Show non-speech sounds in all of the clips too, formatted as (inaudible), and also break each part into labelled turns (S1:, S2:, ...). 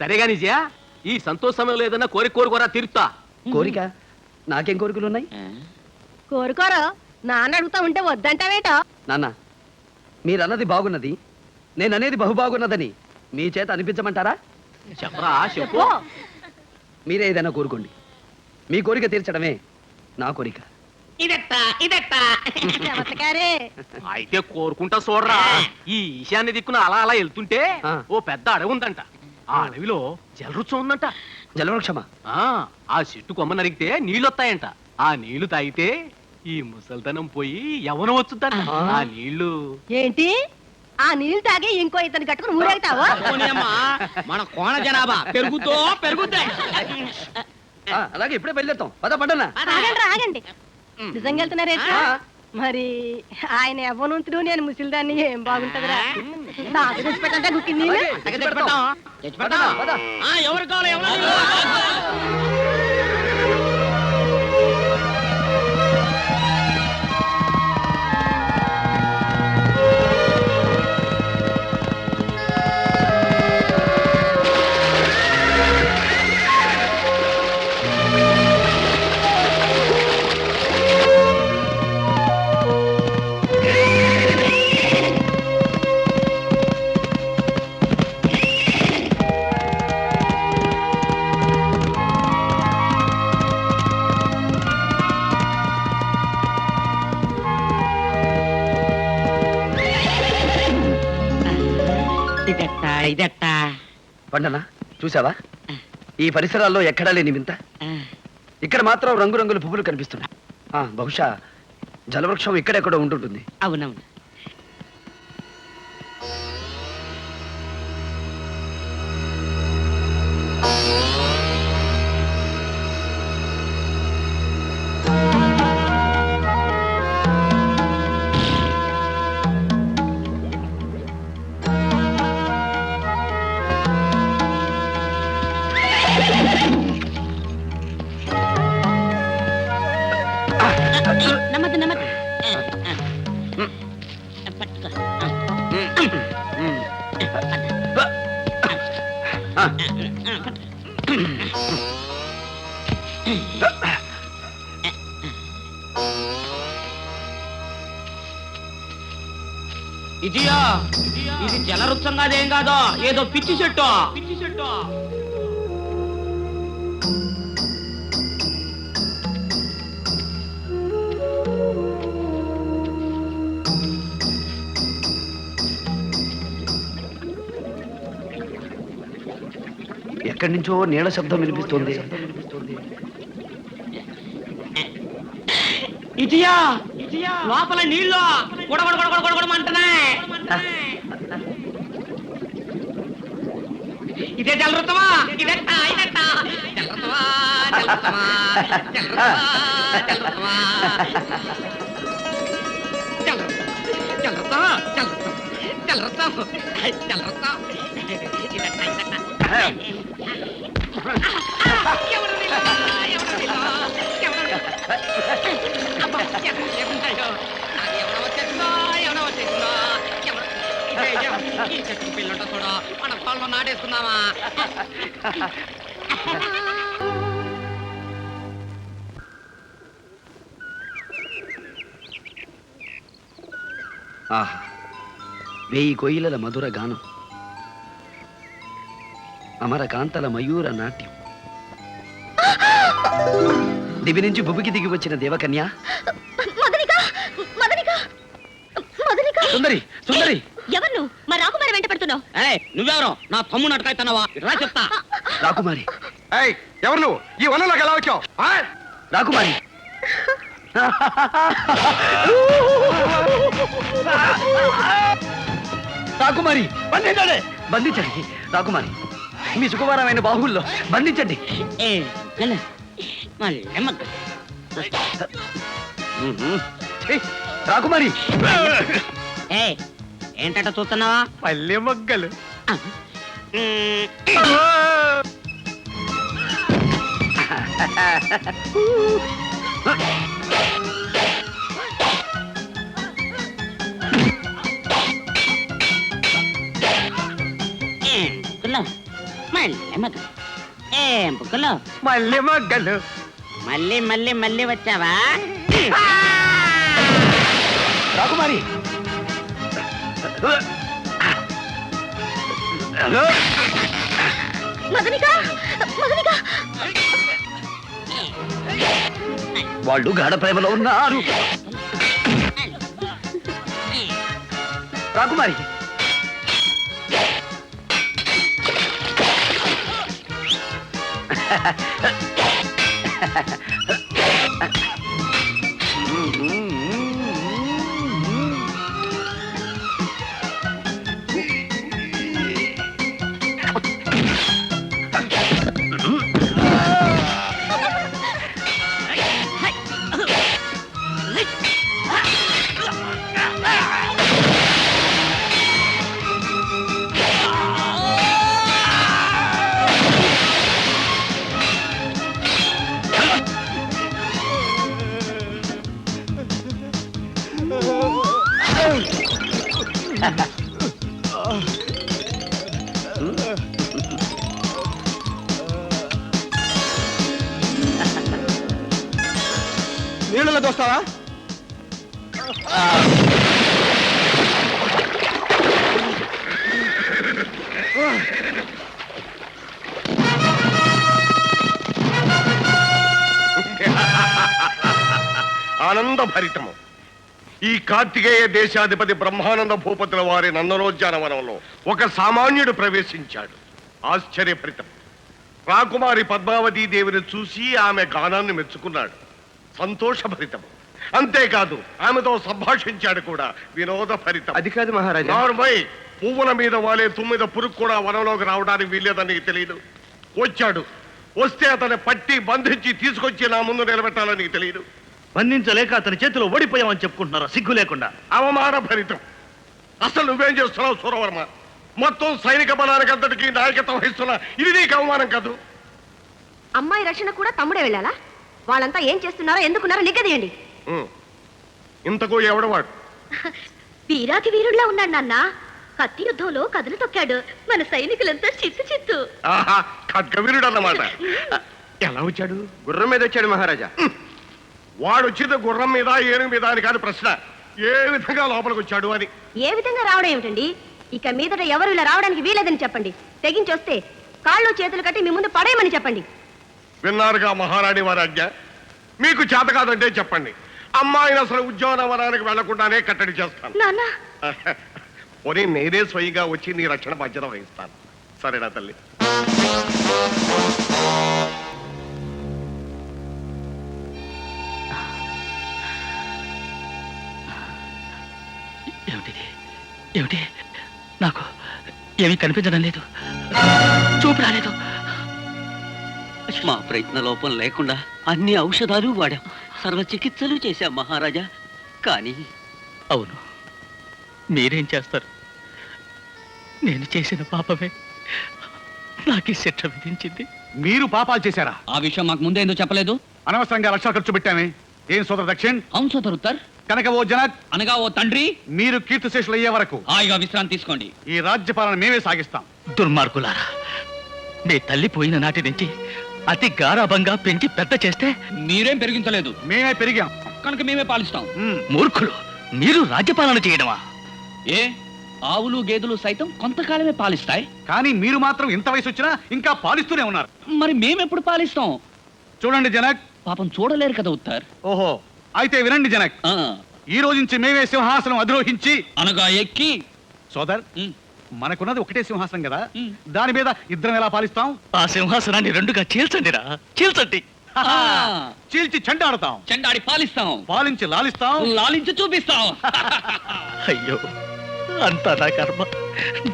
S1: సరేగా నిజయా ఈ సంతోష సమయంలో ఏదన్నా కోరిక కోరుకోరా తీరుతా.
S2: కోరిక? నాకేం కోరికలు ఉన్నాయి?
S3: కోరుకోరు నాన్న అడుగుతా ఉంటే వద్దంటావేటో?
S2: నాన్న మీరన్నది బాగున్నది నేను అనేది బహు బాగున్నదని మీ చేత అనిపించమంటారా?
S1: చెప్పరా చెప్పు.
S2: మీరే ఏదైనా కోరుకోండి. మీ కోరిక తీర్చడమే నా కోరిక.
S3: చమత్కారే.
S1: అయితే కోరుకుంటా చూడరా. ఈ ఈశాన్య దిక్కున అలా అలా వెళ్తుంటే
S2: ఆ.
S1: ఓ పెద్ద అడవి ఉందంట. ఆ అడవిలో జలరుచం ఉందంట.
S2: జలవృక్షమా?
S1: ఆ ఆ చెట్టు కొమ్మ నరిగితే నీళ్ళు వస్తాయంట ఆ నీళ్ళు తాగితే ఈ ముసల్తనం పోయి యవనం వచ్చుద్దంట.
S2: ఆ.
S1: నీళ్ళు
S3: ఏంటి? ఆ నీళ్ళు తాగి ఇంకో ఇతను కట్టుకుని ఊరేగుతావా?
S4: మన కోణ జనాభా పెరుగుతో పెరుగుతాయి.
S2: ఆ, అలాగే ఇప్పుడే బయలుదేరుతాం. పద
S3: ఆగండి. ఆగండి నిజంగా వెళ్తున్నారేంటి మరి ఆయన ఎవ్వనుంతుడు నేను ముసిలిదాన్ని ఏం బాగుంటదిరా? నాకు తెచ్చిపెట్టంటే
S4: ఎవరు కావాలి ఎవరు? ఇదెట్టా?
S2: పండనా చూసావా ఈ పరిసరాల్లో ఎక్కడా లేని వింత. ఇక్కడ మాత్రం రంగురంగుల పువ్వులు కనిపిస్తున్నాయి. బహుశా జలవృక్షం ఇక్కడెక్కడో ఉంటుంటుంది
S4: అవునవును. ఇదియా ఇది జలవృక్షం కాదేం కాదో ఏదో పిచ్చి చెట్టు. పిచ్చి చెట్టు.
S2: ఎక్కడి నుంచో నీళ్ళ శబ్దం వినిపిస్తుంది.
S4: ఇదియా లోపల నీళ్ళు. గుడగొడ గుడగొడ ఇదే జలవృత్తమా ఇదెట్టా ఇదెట్టా జలవృత్తమా జలవృత్తమా జలవృత్తమా జలవృత్తమా జలవృత్తం జలవృత్తం జలవృత్తం జలవృత్తం ఇదెట్టా ఎవరు ఎవరు ఎవరు ఈ చెట్టుకు పిల్లుంటో చూడు. మన పొలంలో నాటేసుకుందామా?
S2: ఆహా వేయి కొయ్యల మధుర గానం. అమరకాంతల మయూర నాట్యం. దివి నుంచి భువికి దిగి వచ్చిన దేవకన్య సుందరి సుందరి.
S3: ఎవరు మా రాకుమారి వెంట పడుతున్నావు.
S4: ఏయ్, నువ్వెవరో? నా తమ్ముడు అటకాయితున్నావా రా చెప్తా.
S2: రాకుమారి.
S5: ఏయ్ ఎవరు నువ్వు? ఈ వనంలోకి ఎలా వచ్చావు? ఆ?
S2: రాకుమారి. రాకుమారి బంధించండి. బంధించండి. రాకుమారి మీ సుకుమారమైన బాహుల్లో బంధించండి.
S4: ఏ.
S2: ఛీ, రాకుమారి.
S4: ఏయ్, ఏంటట చూస్తున్నావా?
S5: పల్లె మొగ్గలు.
S6: ఏం బుగ్గలు
S5: మళ్ళీ మొగ్గలు.
S6: మళ్ళీ మళ్ళీ మళ్ళీ వచ్చావా?
S2: రాకుమారి
S7: మదనిక మదనిక
S2: వాళ్ళు గాఢ ప్రేమలో ఉన్నారు రాకుమారి Ha ha ha. (laughs)
S5: నీళ్ళలో దోస్తావా? ఆనంద భరితము ఈ కార్తికేయ దేశాధిపతి బ్రహ్మానంద భూపతుల వారి నందనోద్యానవనంలో ఒక సామాన్యుడు ప్రవేశించాడు. ఆశ్చర్యభరితం రాకుమారి పద్మావతీ దేవిని చూసి ఆమె గానాన్ని మెచ్చుకున్నాడు. సంతోషభరితం. అంతేకాదు ఆమెతో సంభాషించాడు కూడా వినోద భరితం
S8: అది కాదు మహారాజా.
S5: నార్మై పువ్వుల మీద వాలే తుమ్మిద పురుగు కూడా వనంలోకి రావడానికి వీల్లేదని తెలియదు వచ్చాడు. వస్తే అతన్ని పట్టి బంధించి తీసుకొచ్చి నా ముందు నిలబెట్టాలని తెలియదు
S8: బంధించలేక అతని చేతిలో ఓడిపోయామని చెప్పుకుంటున్నారా? సిగ్గు లేకుండా.
S5: అవమాన భరితం. అసలు నువ్వేం చేస్తున్నావు సూరవర్మ? మొత్తం సైనిక బలానికి అంతటికి నాయకత్వం వహిస్తున్నా ఇది నీకు అవమానం కాదు.
S7: అమ్మాయి రక్షణ కూడా తమ్ముడే వెళ్ళాలా? వాళ్ళంతా ఏం చేస్తున్నారో ఎందుకున్నారో నిగ్గదీయండి
S5: ఉం. ఇంతకు ఎవడవాడు
S7: వీరాకి వీరుడిలా ఉన్నాడు నాన్న. కత్తి యుద్ధంలో కథలు తొక్కాడు. మన సైనికులంతా చిత్తు చిత్తు.
S5: ఆహా ఖడ్గవీరుడు అన్నమాట ఎలా వచ్చాడు?
S8: గుర్రం మీద వచ్చాడు మహారాజా.
S5: వాడు వచ్చింది గుర్రం మీద ఏనుగు మీద అని కాదు ప్రశ్న. ఏ విధంగా లోపలికి వచ్చాడు అని
S7: ఏ విధంగా రావడం ఏమిటండి? ఇక మీదట ఎవరు ఇలా రావడానికి వీలేదని చెప్పండి. తెగించొస్తే కాళ్ళు చేతులు కట్టి మీ ముందు పడేయమని చెప్పండి.
S5: విన్నారుగా మహారాణి వారి ఆజ్ఞ? మీకు చేత కాదంటే చెప్పండి. అమ్మాయిని అసలు ఉద్యోగవనానికి వెళ్ళకుండానే కట్టడి చేస్తాను.
S7: నాన్న. (laughs)
S5: పోనీ నేనే స్వయంగా వచ్చి నీ రక్షణ బాధ్యత వహిస్తాను. సరేనా తల్లి.
S9: ఏమిటి? నాకు ఏమీ కనిపించడం లేదు. చూపు రాలేదు.
S10: మా ప్రయత్న లోపం లేకుండా అన్ని ఔషధాలు వాడాం. సర్వ చికిత్సలు చేశాం మహారాజా. కానీ
S9: అవును. మీరేం చేస్తారు? నేను చేసిన పాపమే నాకు ఈ శిక్ష విధించింది.
S8: మీరు పాపాలు చేశారా?
S10: ఆ విషయం మాకు ముందే ఎందుకు చెప్పలేదు?
S8: అనవసరంగా లక్షలు ఖర్చు పెట్టామే. ఏం సోదర దక్షిణ్?
S10: అవును సోదరుత్తర్.
S8: కనుక ఓ జనక్
S10: అనగా ఓ తండ్రి
S8: మీరు కీర్తిశేషులు అయ్యే వరకు
S10: హాయిగా విశ్రాంతి తీసుకోండి.
S8: ఈ రాజ్యపాలన మేమే సాగిస్తాం.
S9: దుర్మార్గులారా మీ తల్లి పోయిన నాటి నుంచి అతి గారాభంగా పెంచి పెద్ద చేస్తే
S10: మీరేం పెరిగించలేదు.
S8: మేమే పెరిగాం.
S10: కనుక మేమే పాలిస్తాం.
S9: మూర్ఖులు మీరు రాజ్యపాలన చేయడమా?
S10: ఏ? ఆవులు గేదెలు సైతం కొంతకాలమే పాలిస్తాయి?
S8: కానీ మీరు మాత్రం ఇంత వయసు వచ్చినా ఇంకా పాలిస్తూనే ఉన్నారు.
S10: మరి మేమెప్పుడు పాలిస్తాం?
S8: చూడండి జనక్
S10: పాపం చూడలేరు కదా ఉత్తర్.
S8: ఓహో అయితే వినండి జనక్.
S10: ఆ,
S8: ఈ రోజు నుంచి మేమే సింహాసనం అధిరోహించి
S10: అనగా ఎక్కి
S8: సోదర్
S10: ఉమ్,
S8: మనకున్నది ఒకటే సింహాసనం కదా.
S10: ఉమ్.
S8: దాని మీద ఇద్దరం ఎలా పాలిస్తాం?
S9: ఆ సింహాసనాన్ని రెండుగా చీల్చండిరా. చీల్చండి.
S10: ఆ,
S8: చీల్చి చెండాడుతాం.
S10: చెండాడి పాలిస్తాం.
S8: పాలించి లాలిస్తాం.
S10: లాలించి చూపిస్తాం.
S9: అయ్యో అంతా నా కర్మ.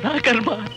S9: నా కర్మ.